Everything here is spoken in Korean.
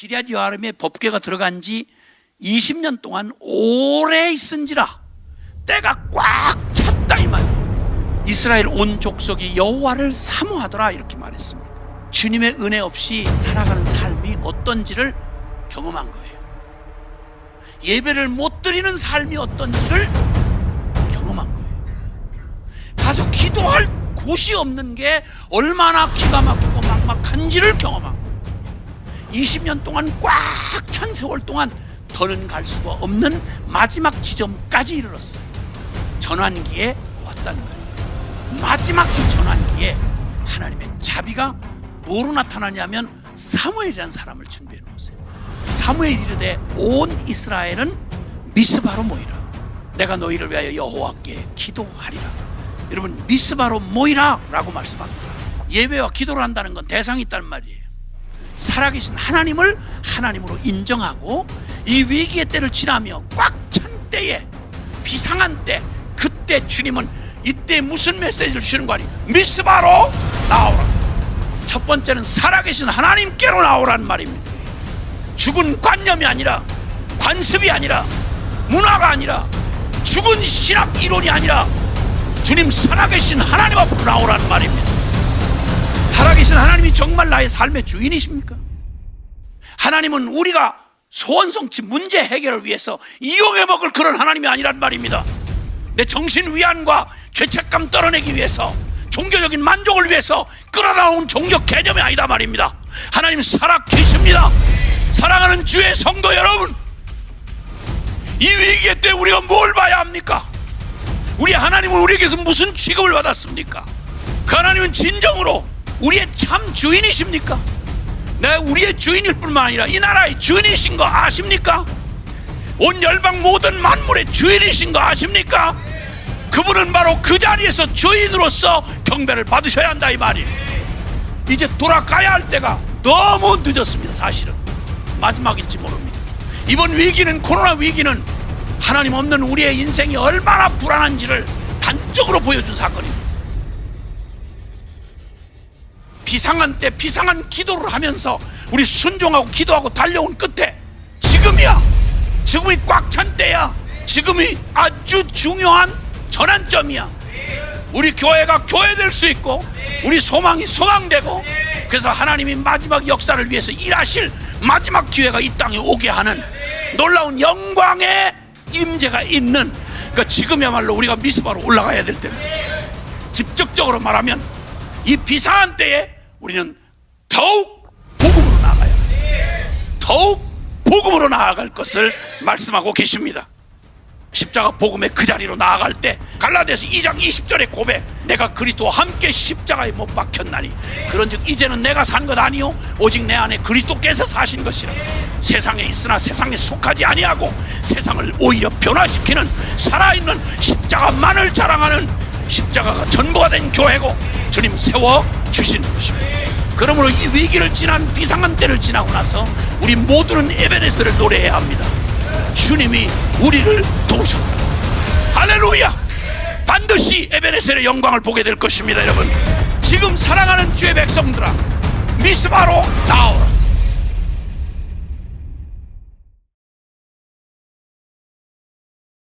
기리앗 여아름에 법궤가 들어간 지 20년 동안 오래 있은지라 때가 꽉 찼다 이 말이에요. 이스라엘 온 족속이 여호와를 사모하더라 이렇게 말했습니다. 주님의 은혜 없이 살아가는 삶이 어떤지를 경험한 거예요. 예배를 못 드리는 삶이 어떤지를 경험한 거예요. 가서 기도할 곳이 없는 게 얼마나 기가 막히고 막막한지를 경험한 거예요. 20년 동안 꽉 찬 세월 동안 더는 갈 수가 없는 마지막 지점까지 이르렀어요. 전환기에 왔다는 거예요. 마지막 이 전환기에 하나님의 자비가 뭐로 나타나냐면 사무엘이라는 사람을 준비해 놓으세요. 사무엘 이르되 온 이스라엘은 미스바로 모이라. 내가 너희를 위하여 여호와께 기도하리라. 여러분 미스바로 모이라라고 말씀합니다. 예배와 기도를 한다는 건 대상이 있다는 말이에요. 살아계신 하나님을 하나님으로 인정하고 이 위기의 때를 지나며 꽉 찬 때에 비상한 때 그때 주님은 이때 무슨 메시지를 주는 거 아니? 미스바로 나오라. 첫 번째는 살아계신 하나님께로 나오라는 말입니다. 죽은 관념이 아니라 관습이 아니라 문화가 아니라 죽은 신학 이론이 아니라 주님 살아계신 하나님 앞으로 나오라는 말입니다. 살아계신 하나님이 정말 나의 삶의 주인이십니까? 하나님은 우리가 소원 성취 문제 해결을 위해서 이용해 먹을 그런 하나님이 아니란 말입니다. 내 정신 위안과 죄책감 떨어내기 위해서 종교적인 만족을 위해서 끌어나온 종교 개념이 아니다 말입니다. 하나님 살아 계십니다. 사랑하는 주의 성도 여러분, 이 위기의 때 우리가 뭘 봐야 합니까? 우리 하나님은 우리에게서 무슨 취급을 받았습니까? 그 하나님은 진정으로 우리의 참 주인이십니까? 내가 우리의 주인일 뿐만 아니라 이 나라의 주인이신 거 아십니까? 온 열방 모든 만물의 주인이신 거 아십니까? 그분은 바로 그 자리에서 주인으로서 경배를 받으셔야 한다 이 말이에요. 이제 돌아가야 할 때가 너무 늦었습니다. 사실은 마지막일지 모릅니다. 이번 위기는 코로나 위기는 하나님 없는 우리의 인생이 얼마나 불안한지를 단적으로 보여준 사건입니다. 비상한 때 비상한 기도를 하면서 우리 순종하고 기도하고 달려온 끝에 지금이야. 지금이 꽉 찬 때야. 지금이 아주 중요한 전환점이야. 우리 교회가 교회될 수 있고 우리 소망이 소망되고 그래서 하나님이 마지막 역사를 위해서 일하실 마지막 기회가 이 땅에 오게 하는 놀라운 영광의 임재가 있는 그 지금이야말로 우리가 미스바로 올라가야 될 때입니다 직접적으로 말하면 이 비상한 때에 우리는 더욱 복음으로 합니다. 더욱 복음으로 나아갈 것을 말씀하고 계십니다. 십자가 복음의 그 자리로 나아갈 때 갈라디아서 2장 20절의 고백 내가 그리스도와 함께 십자가에 못 박혔나니 그런즉 이제는 내가 산 것 아니요 오직 내 안에 그리스도께서 사신 것이라 세상에 있으나 세상에 속하지 아니하고 세상을 오히려 변화시키는 살아있는 십자가만을 자랑하는 십자가가 전부가 된 교회고 주님 세워 주신 것입니다. 그러므로 이 위기를 지난 비상한 때를 지나고 나서 우리 모두는 에베레스를 노래해야 합니다. 주님이 우리를 도우셨다. 할렐루야! 반드시 에베레스의 영광을 보게 될 것입니다, 여러분. 지금 사랑하는 주의 백성들아, 미스바로 나오라.